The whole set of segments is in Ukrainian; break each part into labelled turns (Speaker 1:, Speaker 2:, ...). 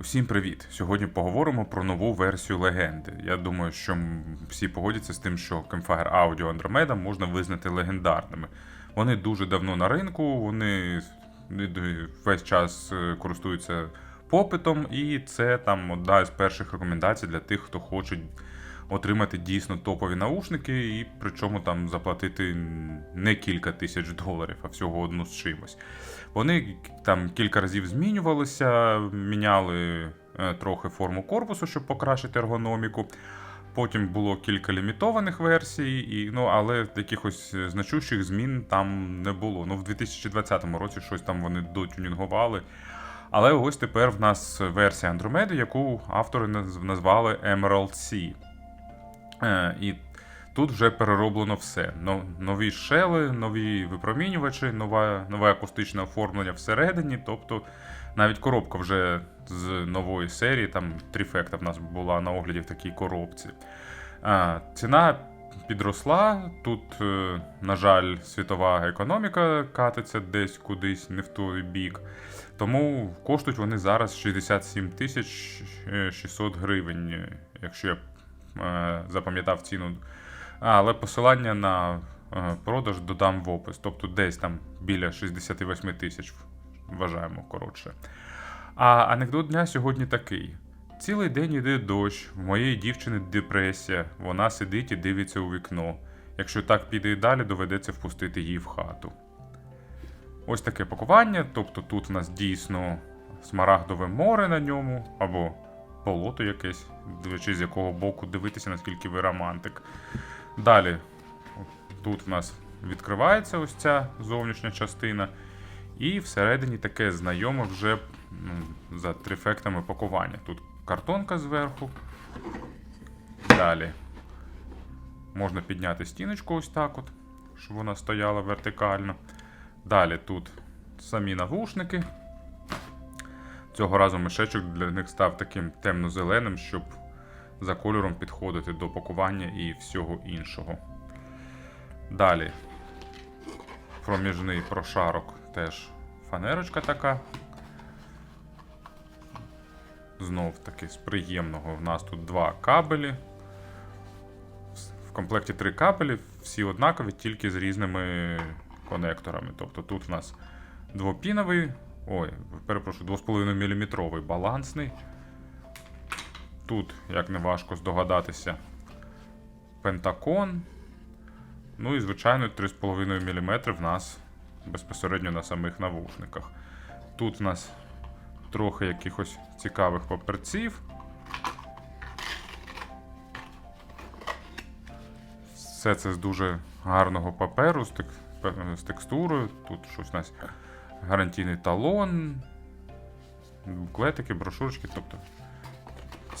Speaker 1: Усім привіт! Сьогодні поговоримо про нову версію легенди. Я думаю, що всі погодяться з тим, що Campfire Audio Andromeda можна визнати легендарними. Вони дуже давно на ринку, вони весь час е, користуються попитом, і це там одна з перших рекомендацій для тих, хто хоче отримати дійсно топові наушники, і причому там заплатити не кілька тисяч доларів, а всього одну з чимось. Вони там кілька разів змінювалися, міняли е, трохи форму корпусу, щоб покращити ергономіку. Потім було кілька лімітованих версій, і, ну, але якихось значущих змін там не було. Ну, в 2020 році щось там вони дотюнінгували. Але ось тепер в нас версія Andromeda, яку автори назвали Emerald Sea. Е, і тут вже перероблено все. Нові шели, нові випромінювачі, нова, нове акустичне оформлення всередині. Тобто навіть коробка вже з нової серії, там тріфекта в нас була на огляді в такій коробці. Ціна підросла. Тут, е, на жаль, світова економіка катиться десь кудись, не в той бік. Тому коштують вони зараз 67 тисяч е, 600 гривень, е, якщо я е, запам'ятав ціну. Але посилання на е, продаж додам в опис. Тобто десь там біля 68 тисяч вважаємо коротше. А анекдот дня сьогодні такий: цілий день іде дощ, в моєї дівчини депресія, вона сидить і дивиться у вікно. Якщо так піде і далі, доведеться впустити її в хату. Ось таке пакування. Тобто тут в нас дійсно смарагдове море на ньому, або болото якесь, дивлячись з якого боку дивитися, наскільки ви романтик. Далі, тут в нас відкривається ось ця зовнішня частина. І всередині таке знайоме вже ну, за трифектами пакування. Тут картонка зверху. Далі можна підняти стіночку ось так, от, щоб вона стояла вертикально. Далі тут самі навушники. Цього разу мішечок для них став таким темно-зеленим, щоб за кольором підходити до пакування і всього іншого. Далі проміжний прошарок теж фанерочка така. Знов таки з приємного. У нас тут два кабелі. В комплекті три кабелі, всі однакові, тільки з різними конекторами. Тобто тут в нас двопіновий, ой, перепрошую, 2,5 мм балансний. Тут, як не важко здогадатися, пентакон. Ну і, звичайно, 3,5 мм в нас безпосередньо на самих навушниках. Тут в нас трохи якихось цікавих паперців. Все це з дуже гарного паперу, з, тек... з текстурою. Тут щось у нас гарантійний талон, буклетики, брошурочки. Тобто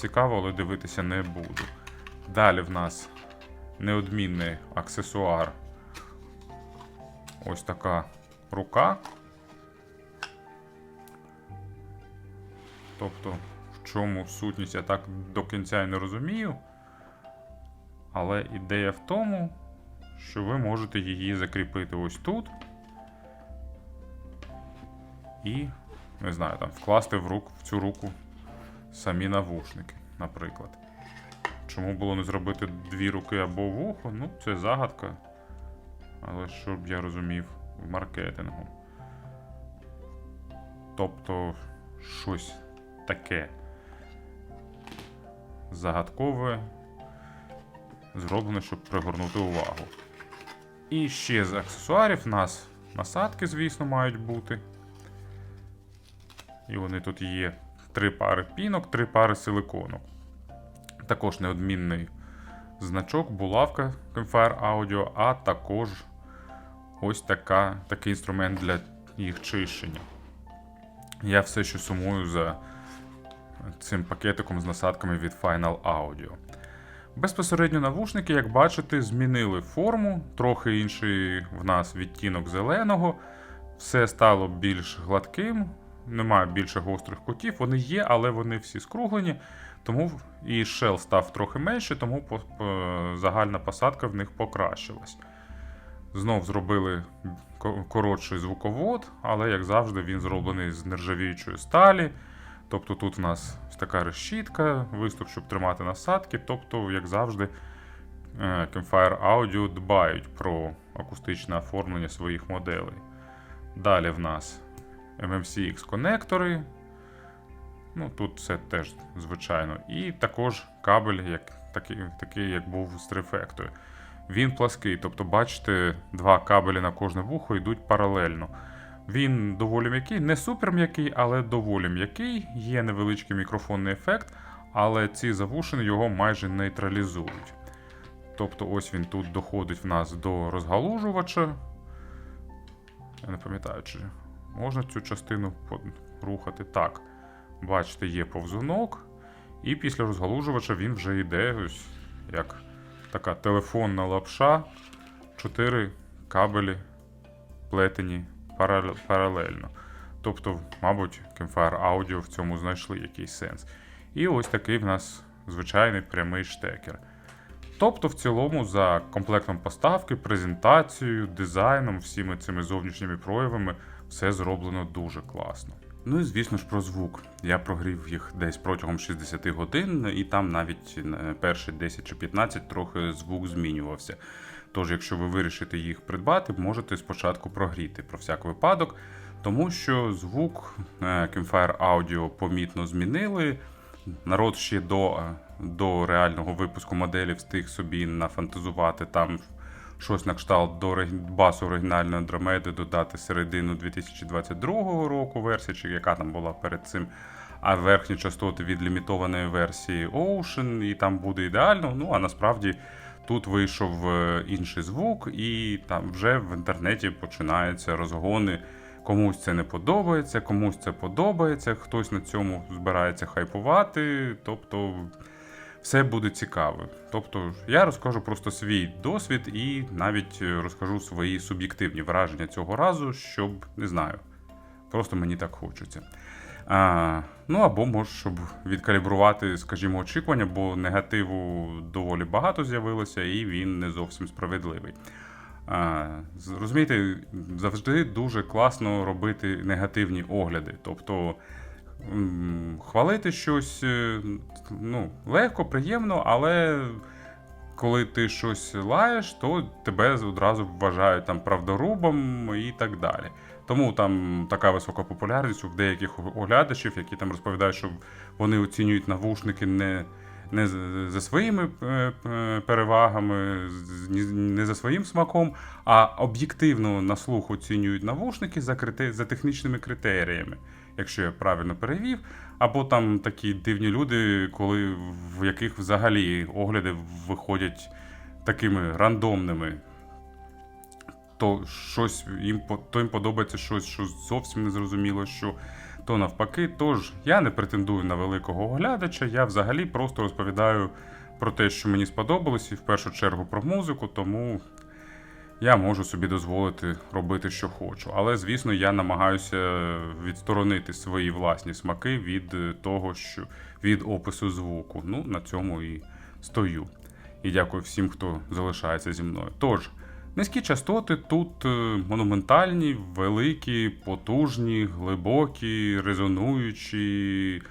Speaker 1: цікаво, але дивитися не буду. Далі в нас неодмінний аксесуар. Ось така рука. Тобто, в чому сутність я так до кінця і не розумію. Але ідея в тому, що ви можете її закріпити ось тут. І, не знаю, там вкласти в, рук, в цю руку самі навушники, наприклад. Чому було не зробити дві руки або вухо? Ну, це загадка. Але щоб я розумів в маркетингу. Тобто щось таке загадкове, зроблено, щоб пригорнути увагу. І ще з аксесуарів в нас насадки, звісно, мають бути. І вони тут є три пари пінок, три пари силиконок. Також неодмінний значок, булавка Campfire Audio, а також ось така, такий інструмент для їх чищення. Я все ще сумую за цим пакетиком з насадками від Final Audio. Безпосередньо навушники, як бачите, змінили форму, трохи інший в нас відтінок зеленого. Все стало більш гладким, немає більше гострих кутів. Вони є, але вони всі скруглені. Тому і шел став трохи менше, тому загальна посадка в них покращилась. Знов зробили коротший звуковод, але, як завжди, він зроблений з нержавіючої сталі. Тобто тут в нас така решітка, виступ, щоб тримати насадки. Тобто, як завжди, е, Campfire Audio дбають про акустичне оформлення своїх моделей. Далі в нас MMCX конектори. Ну, тут все теж звичайно. І також кабель, як, такий, такий, як був з трифектою. Він плаский, тобто, бачите, два кабелі на кожне вухо йдуть паралельно. Він доволі м'який, не супер м'який, але доволі м'який. Є невеличкий мікрофонний ефект, але ці завушини його майже нейтралізують. Тобто, ось він тут доходить в нас до розгалужувача. Я не пам'ятаю, чи можна цю частину рухати так. Бачите, є повзунок, і після розгалужувача він вже йде ось як така телефонна лапша. Чотири кабелі плетені паралельно. Тобто, мабуть, Campfire Audio в цьому знайшли якийсь сенс. І ось такий в нас звичайний прямий штекер. Тобто, в цілому, за комплектом поставки, презентацією, дизайном, всіми цими зовнішніми проявами, все зроблено дуже класно. Ну і звісно ж про звук. Я прогрів їх десь протягом 60 годин, і там навіть е, перші 10 чи 15 трохи звук змінювався. Тож, якщо ви вирішите їх придбати, можете спочатку прогріти про всяк випадок, тому що звук е, Campfire Audio помітно змінили. Народ ще до, е, до реального випуску моделі встиг собі нафантазувати там щось на кшталт до басу оригінальної Андромеди додати середину 2022 року версії, чи яка там була перед цим. А верхні частоти від лімітованої версії Ocean, і там буде ідеально. Ну а насправді тут вийшов е, інший звук, і там вже в інтернеті починаються розгони. Комусь це не подобається, комусь це подобається, хтось на цьому збирається хайпувати. Тобто все буде цікаво. Тобто, я розкажу просто свій досвід і навіть е, розкажу свої суб'єктивні враження цього разу, щоб не знаю. Просто мені так хочеться. А, ну або може, щоб відкалібрувати, скажімо, очікування, бо негативу доволі багато з'явилося, і він не зовсім справедливий. А, розумієте, завжди дуже класно робити негативні огляди. Тобто хвалити щось е, ну, легко, приємно, але коли ти щось лаєш, то тебе одразу вважають там правдорубом і так далі. Тому там така висока популярність у деяких оглядачів, які там розповідають, що вони оцінюють навушники не, не за своїми е, е, перевагами, не за своїм смаком, а об'єктивно на слух оцінюють навушники за, крите- за технічними критеріями, якщо я правильно перевів. Або там такі дивні люди, коли в яких взагалі огляди виходять такими рандомними то щось їм то їм подобається щось, що зовсім не зрозуміло, що то навпаки. Тож я не претендую на великого оглядача, я взагалі просто розповідаю про те, що мені сподобалось, і в першу чергу про музику, тому я можу собі дозволити робити, що хочу. Але, звісно, я намагаюся відсторонити свої власні смаки від е, того, що від опису звуку. Ну, на цьому і стою. І дякую всім, хто залишається зі мною. Тож, низькі частоти тут е, монументальні, великі, потужні, глибокі, резонуючі,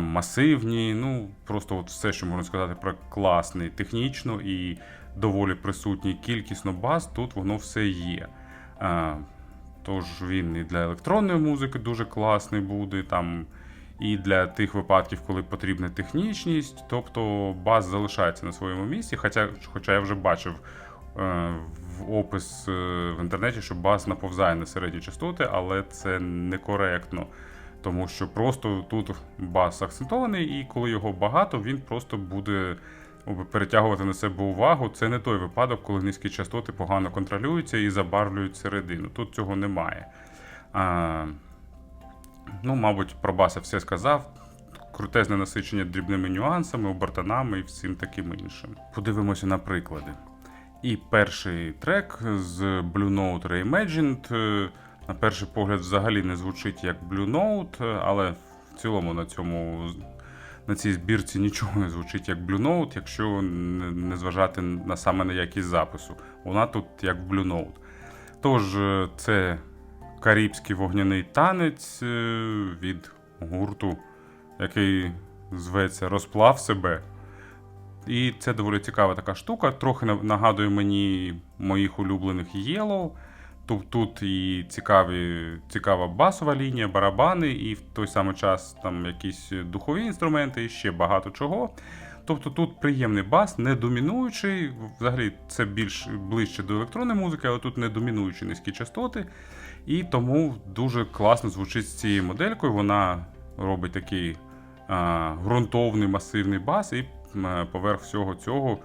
Speaker 1: масивні. Ну, просто от все, що можна сказати про класний, технічно і доволі присутній кількісно баз, тут воно все є. Тож він і для електронної музики дуже класний буде. Там і для тих випадків, коли потрібна технічність, тобто бас залишається на своєму місці. Хоча, хоча я вже бачив е, в опис е, в інтернеті, що бас наповзає на середні частоти, але це некоректно. Тому що просто тут бас акцентований, і коли його багато, він просто буде перетягувати на себе увагу. Це не той випадок, коли низькі частоти погано контролюються і забарвлюють середину. Тут цього немає. А, ну, мабуть, про баса все сказав. Крутезне насичення дрібними нюансами, обертанами і всім таким іншим. Подивимося на приклади. І перший трек з Blue Note Reimagined. е, На перший погляд, взагалі не звучить як Blue Note, але в цілому на цьому на цій збірці нічого не звучить як Blue Note, якщо не зважати на саме на якість запису. Вона тут як Blue Note. Тож, е, це карибський вогняний танець е, від гурту який зветься Розплав себе. І це доволі цікава така штука. Трохи на- нагадує мені моїх улюблених Yellow. Тут, тут і цікаві, цікава басова лінія, барабани, і в той самий час там якісь духові інструменти, і ще багато чого. Тобто тут приємний бас, не домінуючий. Взагалі це більш ближче до електронної музики, але тут не домінуючі низькі частоти. І тому дуже класно звучить з цією моделькою. Вона робить такий а, ґрунтовний масивний бас, і м, поверх всього цього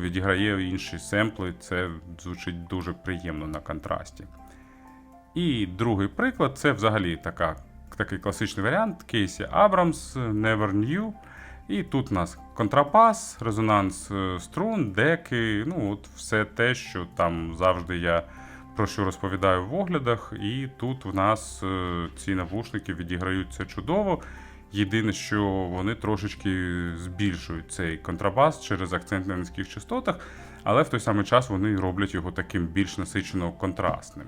Speaker 1: відіграє інші семпли. Це звучить дуже приємно на контрасті. І другий приклад це взагалі така, такий класичний варіант Кейсі Абрамс Never Knew. І тут у нас контрабас, резонанс е, струн, деки, ну от все те, що там завжди я про що розповідаю в оглядах. І тут в нас е, ці навушники відіграють це чудово. Єдине, що вони трошечки збільшують цей контрабас через акцент на низьких частотах, але в той самий час вони роблять його таким більш насичено контрастним.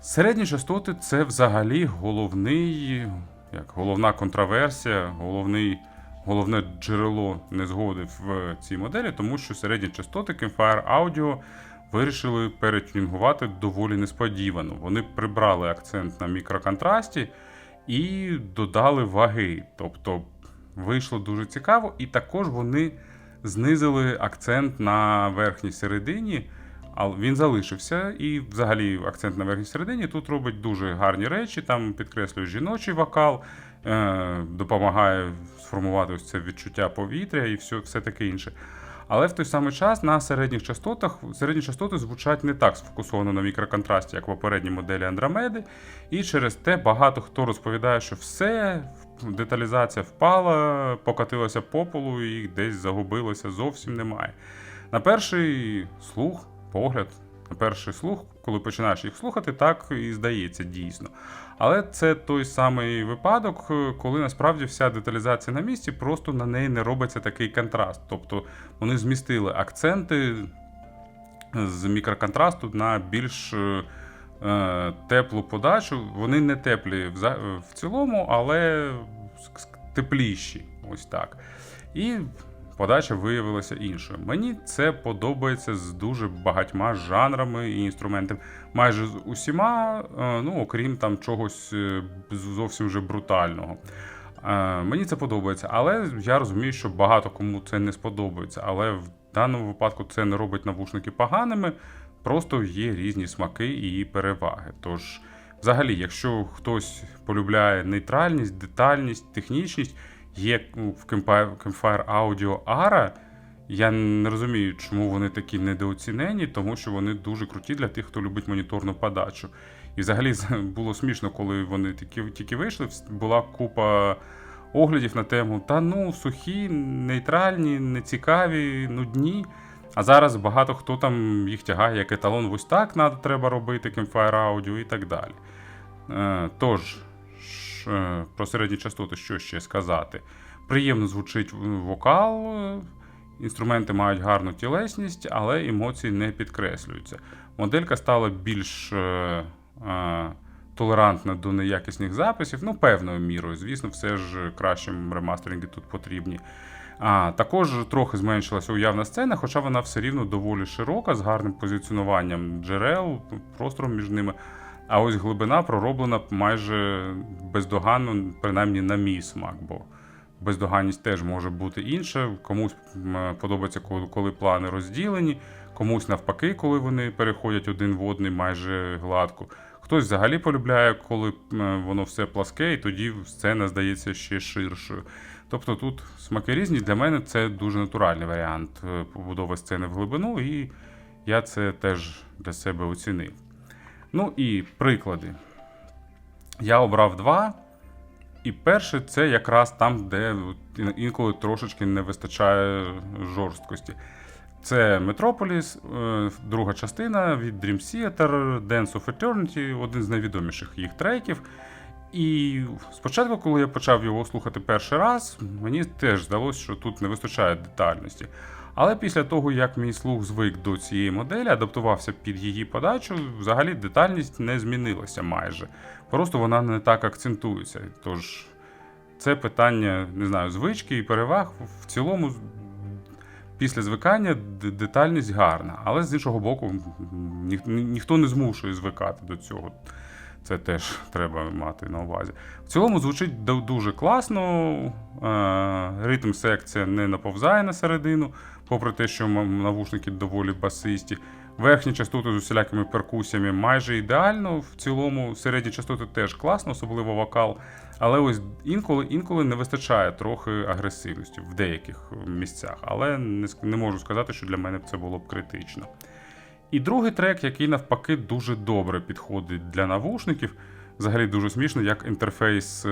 Speaker 1: Середні частоти це взагалі головний, як головна контраверсія, головний, головне джерело незгоди в цій моделі, тому що середні частоти Campfire Audio вирішили перетюнінгувати доволі несподівано. Вони прибрали акцент на мікроконтрасті і додали ваги. Тобто вийшло дуже цікаво, і також вони знизили акцент на верхній середині. Але він залишився, і взагалі акцент на верхній середині тут робить дуже гарні речі, там підкреслює жіночий вокал, е, допомагає сформувати ось це відчуття повітря і все, все таке інше. Але в той самий час на середніх частотах середні частоти звучать не так сфокусовано на мікроконтрасті, як в попередній моделі Андромеди. І через те багато хто розповідає, що все, деталізація впала, покотилася по полу і десь загубилося, зовсім немає. На перший слух, погляд, на перший слух, коли починаєш їх слухати, так і здається дійсно. Але це той самий випадок, е, коли насправді вся деталізація на місці, просто на неї не робиться такий контраст. Тобто вони змістили акценти з мікроконтрасту на більш е, е, теплу подачу. Вони не теплі в, цілому, але тепліші. Ось так. І подача виявилася іншою. Мені це подобається з дуже багатьма жанрами і інструментами. Майже з усіма, е, ну окрім там чогось е, зовсім вже брутального. Е, Мені це подобається, але я розумію, що багато кому це не сподобається. Але в даному випадку це не робить навушники поганими, просто є різні смаки і переваги. Тож, взагалі, якщо хтось полюбляє нейтральність, детальність, технічність, є ну, в Campfire Audio ARA, я не розумію, чому вони такі недооцінені, тому що вони дуже круті для тих, хто любить моніторну подачу. І взагалі було смішно, коли вони тільки, тільки вийшли, була купа оглядів на тему: та ну, сухі, нейтральні, нецікаві, нудні. А зараз багато хто там їх тягає як еталон, ось так треба робити, Campfire Audio і так далі. Е, Тож, е, про середні частоти, що ще сказати? Приємно звучить вокал, е, інструменти мають гарну тілесність, але емоції не підкреслюються. Моделька стала більш е, толерантна до неякісних записів, ну, певною мірою. Звісно, все ж кращі ремастеринги тут потрібні. А, також трохи зменшилася уявна сцена, хоча вона все рівно доволі широка, з гарним позиціонуванням джерел, простором між ними. А ось глибина пророблена майже бездоганно, принаймні на мій смак, бо бездоганність теж може бути інша. Комусь подобається, коли, плани розділені, комусь навпаки, коли вони переходять один в один майже гладко. Хтось взагалі полюбляє, коли воно все пласке, і тоді сцена здається ще ширшою. Тобто тут смаки різні. Для мене це дуже натуральний варіант е, побудови сцени в глибину, і я це теж для себе оцінив. Ну і приклади. Я обрав два. І перше, це якраз там, де інколи трошечки не вистачає жорсткості. Це Metropolis, е, друга частина від Dream Theater, Dance of Eternity, один з найвідоміших їх треків. І спочатку, коли я почав його слухати перший раз, мені теж здалося, що тут не вистачає детальності. Але після того, як мій слух звик до цієї моделі, адаптувався під її подачу, взагалі детальність не змінилася майже. Просто вона не так акцентується. Тож це питання, не знаю, звички і переваг. В цілому, після звикання детальність гарна, але з іншого боку, ні, ні- ніхто не змушує звикати до цього. Це теж треба мати на увазі. В цілому звучить дуже класно. е, Ритм секція не наповзає на середину, попри те, що навушники доволі басисті. Верхні частоти з усілякими перкусіями майже ідеально. В цілому середні частоти теж класно, особливо вокал. Але ось інколи інколи не вистачає трохи агресивності в деяких місцях. Але не, не можу сказати, що для мене це було б критично. І другий трек, який навпаки дуже добре підходить для навушників. Взагалі дуже смішно, як інтерфейс е,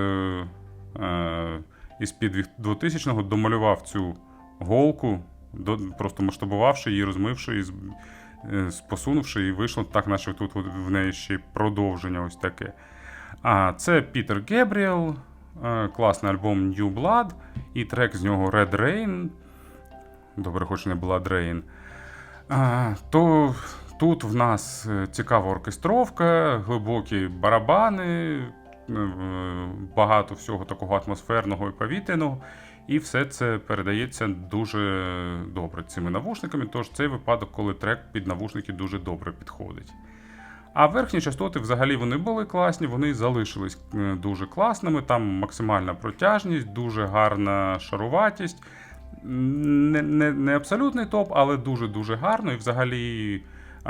Speaker 1: е, із під 2000-го домалював цю голку, просто масштабувавши її, розмивши і е, посунувши, і вийшло так, наче тут в неї ще продовження ось таке. А це Пітер Гебріел, класний альбом New Blood, і трек з нього Red Rain. Добре, хоч не Blood Rain. А, то тут в нас е, цікава оркестровка, глибокі барабани, багато всього такого атмосферного і повітряного. І все це передається дуже добре цими навушниками. Тож цей випадок, коли трек під навушники дуже добре підходить. А верхні частоти взагалі вони були класні, вони залишились е, дуже класними. Там максимальна протяжність, дуже гарна шаруватість. Не, не, не абсолютний топ, але дуже-дуже гарно. І взагалі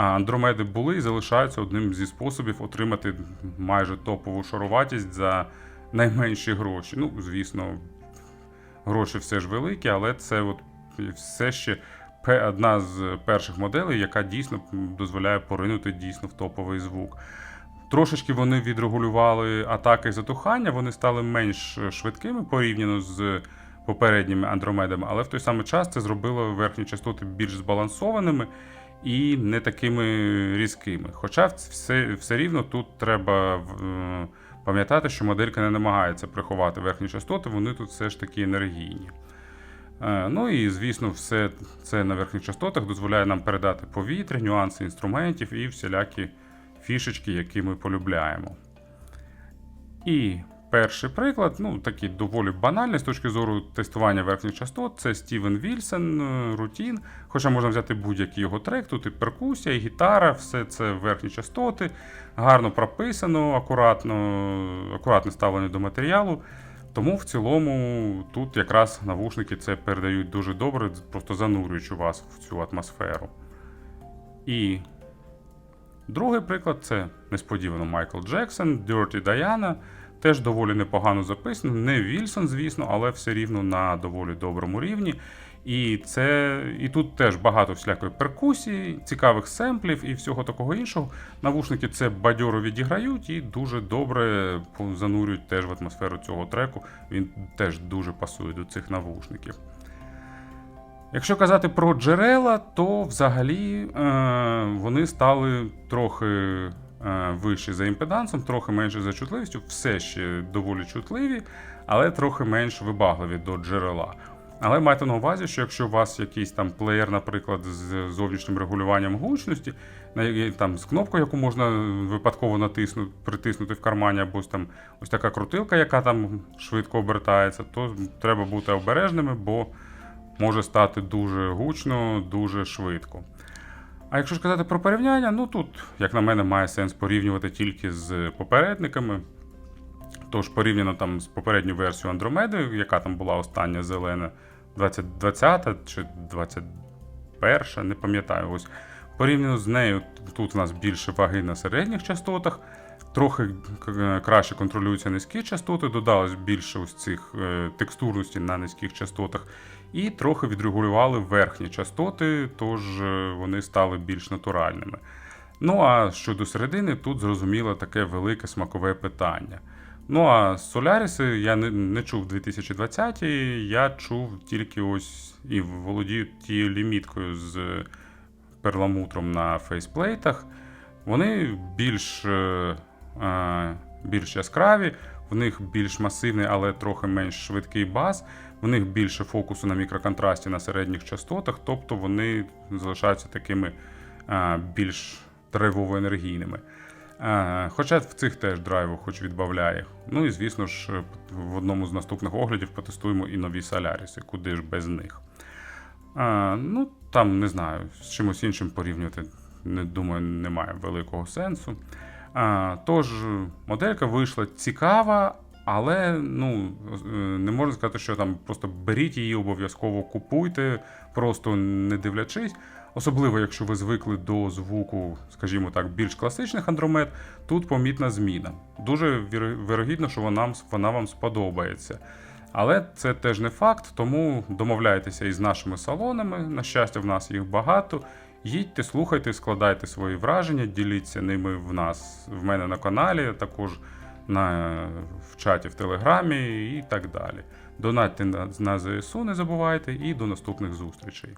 Speaker 1: андромеди були і залишаються одним зі способів отримати майже топову шаруватість за найменші гроші. Ну, звісно, гроші все ж великі, але це от все ще одна з перших моделей, яка дійсно дозволяє поринути дійсно в топовий звук. Трошечки вони відрегулювали атаки і затухання, вони стали менш швидкими порівняно з попередніми андромедами, але в той самий час це зробило верхні частоти більш збалансованими і не такими різкими. Хоча все, все рівно тут треба е, пам'ятати, що моделька не намагається приховати верхні частоти, вони тут все ж таки енергійні. Е, Ну і звісно, все це на верхніх частотах дозволяє нам передати повітря, нюанси інструментів і всілякі фішечки, які ми полюбляємо. І перший приклад, ну такий доволі банальний з точки зору тестування верхніх частот, це Стівен Вільсон, е, Рутін. Хоча можна взяти будь-який його трек, тут і перкусія, і гітара, все це верхні частоти, гарно прописано, акуратно, акуратне ставлення до матеріалу. Тому в цілому тут якраз навушники це передають дуже добре, просто занурюючи вас в цю атмосферу. І другий приклад це несподівано Майкл Джексон, Dirty Diana. Теж доволі непогано записано. Не Вільсон, звісно, але все рівно на доволі доброму рівні. І це і тут теж багато всілякої перкусії, цікавих семплів і всього такого іншого. Навушники це бадьоро відіграють і дуже добре занурюють теж в атмосферу цього треку. Він теж дуже пасує до цих навушників. Якщо казати про джерела, то взагалі е, вони стали трохи вищі за імпедансом, трохи менше за чутливістю, все ще доволі чутливі, але трохи менш вибагливі до джерела. Але майте на увазі, що якщо у вас якийсь там плеєр, наприклад, з зовнішнім регулюванням гучності, там з кнопкою, яку можна випадково натиснути, притиснути в кармані, або там ось така крутилка, яка там швидко обертається, то треба бути обережними, бо може стати дуже гучно, дуже швидко. А якщо ж казати про порівняння, ну тут, як на мене, має сенс порівнювати тільки з попередниками. Тож порівняно там з попередньою версією Андромеди, яка там була остання зелена, 2020 чи 21, не пам'ятаю. Ось порівняно з нею, тут у нас більше ваги на середніх частотах, трохи краще контролюються низькі частоти, додалось більше ось цих е, текстурності на низьких частотах, і трохи відрегулювали верхні частоти, тож е, вони стали більш натуральними. Ну а щодо середини, тут зрозуміло таке велике смакове питання. Ну а Solaris я не, не чув 2020, я чув тільки ось і володію тією ліміткою з перламутром на фейсплейтах. Вони більш, е, е, більш яскраві, в них більш масивний, але трохи менш швидкий бас. В них більше фокусу на мікроконтрасті на середніх частотах, тобто вони залишаються такими е, більш драйвово енергійними. Е, Хоча в цих теж драйву хоч відбавляє. Ну і звісно ж, е, в одному з наступних оглядів потестуємо і нові соляріси, куди ж без них. А, ну, там не знаю, з чимось іншим порівнювати, не думаю, немає великого сенсу. А, тож, моделька вийшла цікава, але ну, е, не можна сказати, що там просто беріть її, обов'язково купуйте, просто не дивлячись. Особливо, якщо ви звикли до звуку, скажімо так, більш класичних андромед, тут помітна зміна. Дуже вірогідно, що вона, вона вам сподобається. Але це теж не факт, тому домовляйтеся із нашими салонами. На щастя, в нас їх багато. Їдьте, слухайте, складайте свої враження, діліться ними в нас в мене на каналі, також на, в чаті в Телеграмі і так далі. Донатьте на, на ЗСУ, не забувайте, і до наступних зустрічей.